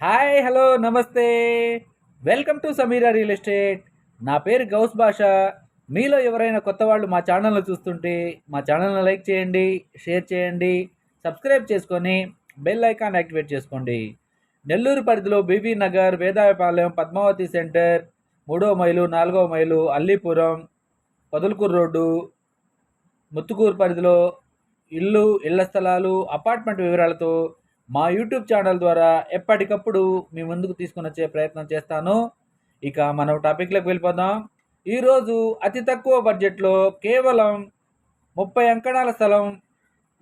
Hi hello నమస్తే. Welcome to Sameera real estate. నా పేరు గౌస్ భాష. మీలో ఎవరైనా కొత్త వాళ్ళు మా ఛానల్ను చూస్తుంటే మా ఛానల్ని లైక్ చేయండి షేర్ చేయండి సబ్స్క్రైబ్ చేసుకొని బెల్ ఐకాన్ యాక్టివేట్ చేసుకోండి. నెల్లూరు పరిధిలో బీబీ నగర్ వేదాయపాలెం పద్మావతి సెంటర్ మూడో మైలు నాలుగో మైలు అల్లీపురం పొదలకూరు రోడ్డు ముత్తుకూరు పరిధిలో ఇల్లు ఇళ్ళ స్థలాలు అపార్ట్మెంట్ వివరాలతో మా యూట్యూబ్ ఛానల్ ద్వారా ఎప్పటికప్పుడు మీ ముందుకు తీసుకుని వచ్చే ప్రయత్నం చేస్తాను. ఇక మనం టాపిక్లోకి వెళ్ళిపోదాం. ఈరోజు అతి తక్కువ బడ్జెట్లో కేవలం ముప్పై అంకణాల స్థలం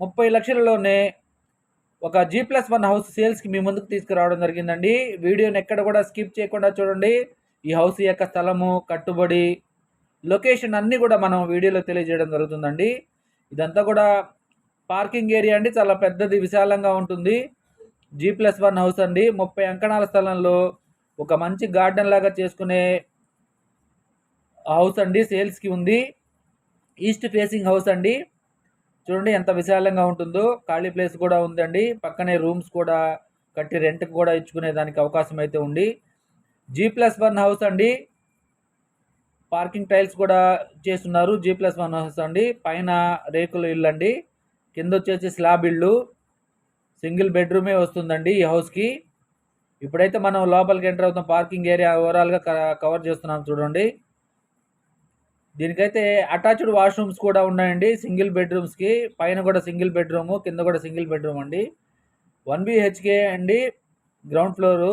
ముప్పై లక్షలలోనే ఒక జీ ప్లస్ వన్ హౌస్ సేల్స్కి మీ ముందుకు తీసుకురావడం జరిగిందండి. వీడియోని ఎక్కడ కూడా స్కిప్ చేయకుండా చూడండి. ఈ హౌస్ యొక్క స్థలము కట్టుబడి లొకేషన్ అన్నీ కూడా మనం వీడియోలో తెలియజేయడం జరుగుతుందండి. ఇదంతా కూడా పార్కింగ్ ఏరియా అండి. చాలా పెద్దది విశాలంగా ఉంటుంది. జీ ప్లస్ వన్ హౌస్ అండి. ముప్పై అంకణాల స్థలంలో ఒక మంచి గార్డెన్ లాగా చేసుకునే హౌస్ అండి. సేల్స్కి ఉంది. ఈస్ట్ ఫేసింగ్ హౌస్ అండి. చూడండి ఎంత విశాలంగా ఉంటుందో. ఖాళీ ప్లేస్ కూడా ఉందండి. పక్కనే రూమ్స్ కూడా కట్టి రెంట్కి కూడా ఇచ్చుకునే దానికి అవకాశం అయితే ఉంది. జీ ప్లస్ వన్ హౌస్ అండి. పార్కింగ్ టైల్స్ కూడా చేస్తున్నారు. జీ ప్లస్ వన్ హౌస్ అండి. పైన రేకుల ఇల్లు అండి. కింద వచ్చేసి స్లాబ్ ఇల్లు. సింగిల్ బెడ్రూమే వస్తుందండి ఈ హౌస్కి. ఇప్పుడైతే మనం లోపలికి ఎంటర్ అవుతాం పార్కింగ్ ఏరియా ఓవరాల్గా కవర్ చేస్తున్నాం చూడండి. దీనికైతే అటాచ్డ్ వాష్రూమ్స్ కూడా ఉన్నాయండి సింగిల్ బెడ్రూమ్స్కి. పైన కూడా సింగిల్ బెడ్రూము కింద కూడా సింగిల్ బెడ్రూమ్ అండి. వన్ బిహెచ్కే అండి గ్రౌండ్ ఫ్లోరు.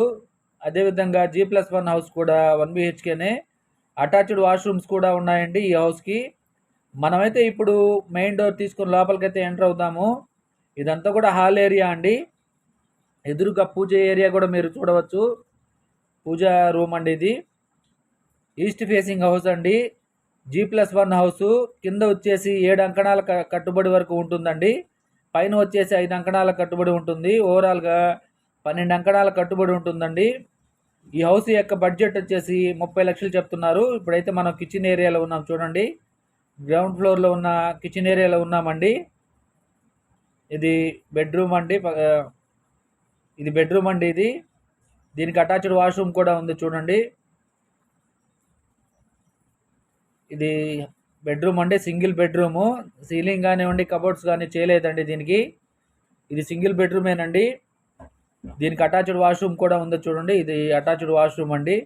అదేవిధంగా జీ ప్లస్ వన్ హౌస్ కూడా వన్ బిహెచ్కేనే. అటాచ్డ్ వాష్రూమ్స్ కూడా ఉన్నాయండి ఈ హౌస్కి. మనమైతే ఇప్పుడు మెయిన్ డోర్ తీసుకుని లోపలికైతే ఎంటర్ అవుతాము. ఇదంతా కూడా హాల్ ఏరియా అండి. ఎదురుగా పూజ ఏరియా కూడా మీరు చూడవచ్చు. పూజ రూమ్ అండి ఇది. ఈస్ట్ ఫేసింగ్ హౌస్ అండి. G plus one house. కింద వచ్చేసి ఏడు అంకణాల కట్టుబడి వరకు ఉంటుందండి. పైన వచ్చేసి ఐదు అంకణాల కట్టుబడి ఉంటుంది. ఓవరాల్గా పన్నెండు అంకణాల కట్టుబడి ఉంటుందండి. ఈ హౌస్ యొక్క బడ్జెట్ వచ్చేసి ముప్పై లక్షలు చెప్తున్నారు. ఇప్పుడైతే మనం కిచెన్ ఏరియాలో ఉన్నాం చూడండి. గ్రౌండ్ ఫ్లోర్లో ఉన్న కిచెన్ ఏరియాలో ఉన్నామండి. ఇది బెడ్రూమ్ అండి. ఇది బెడ్రూమ్ అండి ఇది. దీనికి అటాచ్డ్ వాష్రూమ్ కూడా ఉంది చూడండి. ఇది బెడ్రూమ్ అండి సింగిల్ బెడ్రూము సీలింగ్ కానివ్వండి కబోర్డ్స్ కానీ చేయలేదండి దీనికి. ఇది సింగిల్ బెడ్రూమేనండి దీనికి అటాచ్డ్ వాష్రూమ్ కూడా ఉంది చూడండి. ఇది అటాచ్డ్ వాష్రూమ్ అండి.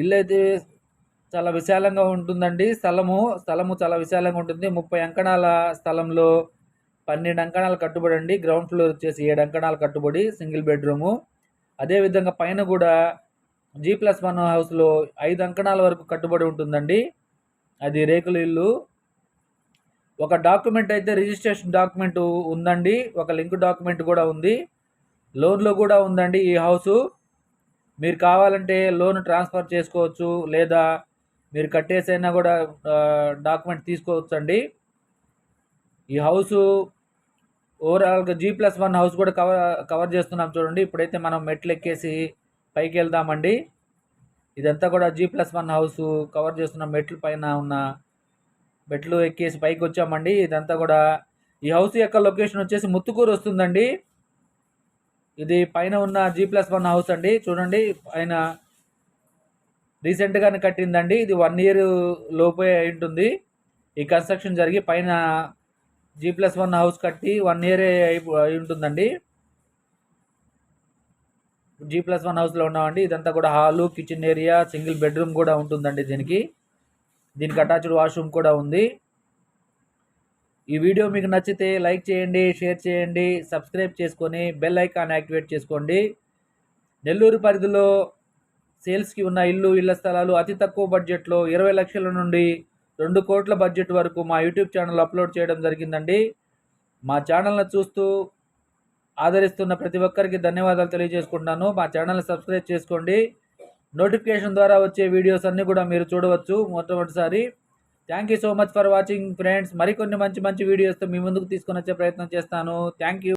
ఇల్లు అయితే చాలా విశాలంగా ఉంటుందండి స్థలము. స్థలము చాలా విశాలంగా ఉంటుంది. ముప్పై అంకణాల స్థలంలో పన్నెండు అంకణాలు కట్టుబడి అండి గ్రౌండ్ ఫ్లోర్ వచ్చేసి ఏడు అంకణాలు కట్టుబడి సింగిల్ బెడ్రూము. అదేవిధంగా పైన కూడా జీ ప్లస్ వన్ హౌస్లో ఐదు అంకణాల వరకు కట్టుబడి ఉంటుందండి. అది రేకుల ఇల్లు. ఒక డాక్యుమెంట్ అయితే రిజిస్ట్రేషన్ డాక్యుమెంట్ ఉందండి. ఒక లింక్ డాక్యుమెంట్ కూడా ఉంది. లోన్లో కూడా ఉందండి ఈ హౌసు. మీరు కావాలంటే లోన్ ట్రాన్స్ఫర్ చేసుకోవచ్చు లేదా మీరు కట్టేసైనా కూడా డాక్యుమెంట్ తీసుకోవచ్చండి. ఈ హౌసు ఓవరాల్గా జీ ప్లస్ వన్ హౌస్ కూడా కవర్ కవర్ చేస్తున్నాం చూడండి. ఇప్పుడైతే మనం మెట్లు ఎక్కేసి పైకి వెళ్దామండి ఇదంతా కూడా G plus one house cover చేస్తున్న మెట్ల పైన ఉన్న మెట్లు ఎక్కేసి పైకి వచ్చామండి ఇదంతా కూడా ఈ హౌస్ యొక్క లొకేషన్ వచ్చేసి ముత్తుకూరు వస్తుందండి. ఇది పైన ఉన్న జీ ప్లస్ వన్ హౌస్ అండి. చూడండి పైన రీసెంట్గానే కట్టిందండి. ఇది వన్ ఇయర్ లోపే ఉంటుంది ఈ కన్స్ట్రక్షన్ జరిగి పైన జీ ప్లస్ వన్ హౌస్ కట్టి వన్ ఇయర్ అయి ఉంటుందండి జీ ప్లస్ వన్ హౌస్లో ఉన్నామండి. ఇదంతా కూడా hall kitchen area single bedroom కూడా ఉంటుందండి దీనికి. దీనికి అటాచ్డ్ వాష్రూమ్ కూడా ఉంది. ఈ వీడియో మీకు నచ్చితే లైక్ చేయండి షేర్ చేయండి సబ్స్క్రైబ్ చేసుకొని బెల్ ఐకాన్ యాక్టివేట్ చేసుకోండి. నెల్లూరు పరిధిలో సేల్స్కి ఉన్న ఇల్లు ఇళ్ళ స్థలాలు అతి తక్కువ బడ్జెట్లో ఇరవై లక్షల నుండి రెండు కోట్ల బడ్జెట్ వరకు మా యూట్యూబ్ ఛానల్ అప్లోడ్ చేయడం జరిగిందండి. మా ఛానల్ను చూస్తూ ఆదరిస్తున్న ప్రతి ఒక్కరికి ధన్యవాదాలు తెలియజేసుకుంటున్నాను. మా ఛానల్ని సబ్స్క్రైబ్ చేసుకోండి. నోటిఫికేషన్ ద్వారా వచ్చే వీడియోస్ అన్నీ కూడా మీరు చూడవచ్చు మొట్టమొదటిసారి. Thank you so much for watching friends. మరికొన్ని మంచి మంచి వీడియోస్తో మీ ముందుకు తీసుకొని వచ్చే ప్రయత్నం చేస్తాను. Thank you.